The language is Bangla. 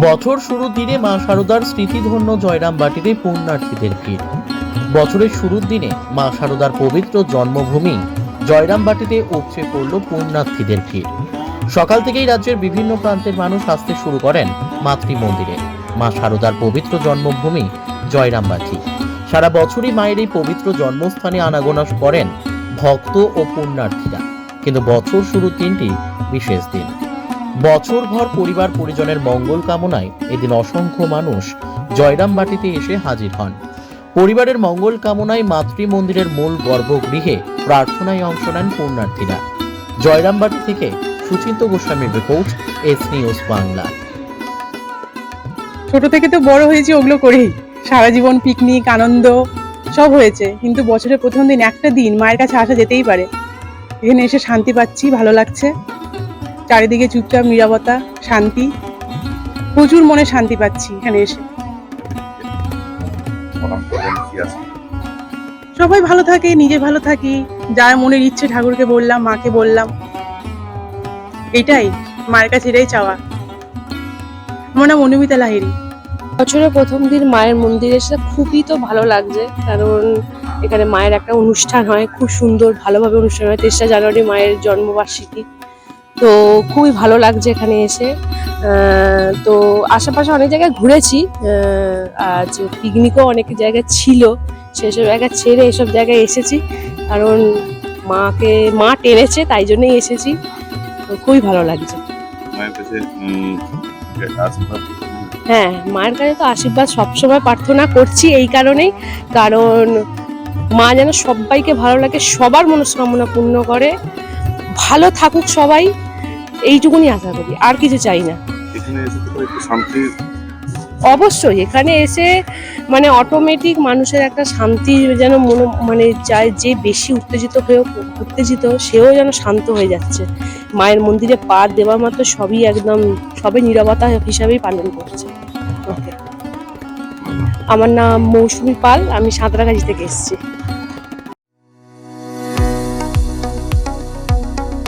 বছর শুরুর দিনে মা শারদার স্মৃতিধন্য জয়রাম বাটিতে পুণ্যার্থীদের ভিড়। বছরের শুরুর দিনে মা শারদার পবিত্র জন্মভূমি জয়রাম বাটিতে উপচে পড়ল পুণ্যার্থীদের ভিড়। সকাল থেকেই রাজ্যের বিভিন্ন প্রান্তের মানুষ আসতে শুরু করেন মাতৃ মন্দিরে মা শারদার পবিত্র জন্মভূমি জয়রামবাটি সারা বছরই মায়ের এই পবিত্র জন্মস্থানে আনাগোনা করেন ভক্ত ও পুণ্যার্থীরা। কিন্তু বছর শুরু দিনটি বিশেষ দিন। বছরভর পরিবার পরিজনের মঙ্গল কামনায় এদিন অসংখ্য মানুষ জয়রামবাটিতে এসে হাজির হন। পরিবারের মঙ্গল কামনায় মাতৃ মন্দিরের মূল গর্ভগৃহে প্রার্থনায় অংশ নেন পুণ্যার্থীরা। জয়রামবাটি থেকে সুচিন্ত গোস্বামীর রিপোর্ট, এস নিউজ বাংলা। ছোট থেকে তো বড় হয়েছি, ওগুলো করেই। সারা জীবন পিকনিক, আনন্দ, সব হয়েছে। কিন্তু বছরের প্রথম দিন একটা দিন মায়ের কাছে আসা যেতেই পারে। এখানে এসে শান্তি পাচ্ছি, ভালো লাগছে। চারিদিকে চুপচাপ নিরাপত্তা শান্তি। প্রচুর মনে শান্তি পাচ্ছি এখানে এসে। সবাই ভালো থাকে, নিজে ভালো থাকি। যার মনের ইচ্ছে ঠাকুরকে বললাম, মাকে বললাম। এটাই, মায়ের কাছে এটাই চাওয়া। আমার নাম অনুমিতা লাহিড়ী। বছরের প্রথম দিন মায়ের মন্দিরে এসে খুবই তো ভালো লাগছে, কারণ এখানে মায়ের একটা অনুষ্ঠান হয়, খুব সুন্দর, ভালোভাবে অনুষ্ঠান হয়। তেসরা জানুয়ারি মায়ের জন্মবার্ষিকী। তো খুবই ভালো লাগছে এখানে এসে। তো আশেপাশে অনেক জায়গায় ঘুরেছি। আজ পিকনিকও অনেক জায়গায় ছিল। সেসব জায়গা ছেড়ে এসব জায়গায় এসেছি। কারণ মাকে মা টেনেছে তাই জন্যই এসেছি। তো খুবই ভালো লাগছে। হ্যাঁ মায়ের কাছে তো আশীর্বাদ সবসময় প্রার্থনা করছি এই কারণেই। কারণ মা যেন সবাইকে ভালো লাগে সবার মনস্কামনা পূর্ণ করে। ভালো থাকুক সবাই। এইটুকুনি আশা করি আর কিছু চাই না। অবশ্যই এখানে এসে মানে অটোমেটিক মানুষের একটা শান্তি যেন মনে মানে চায় যে বেশি উত্তেজিত হয়ে উত্তেজিত সেও যেন শান্ত হয়ে যাচ্ছে। মায়ের মন্দিরে পা দেওয়া মাত্র সবই একদম সবই নিরবতা হিসাবেই পালন করছে। ওকে আমার নাম মৌসুমী পাল আমি সাঁতরাগাছি থেকে এসেছি।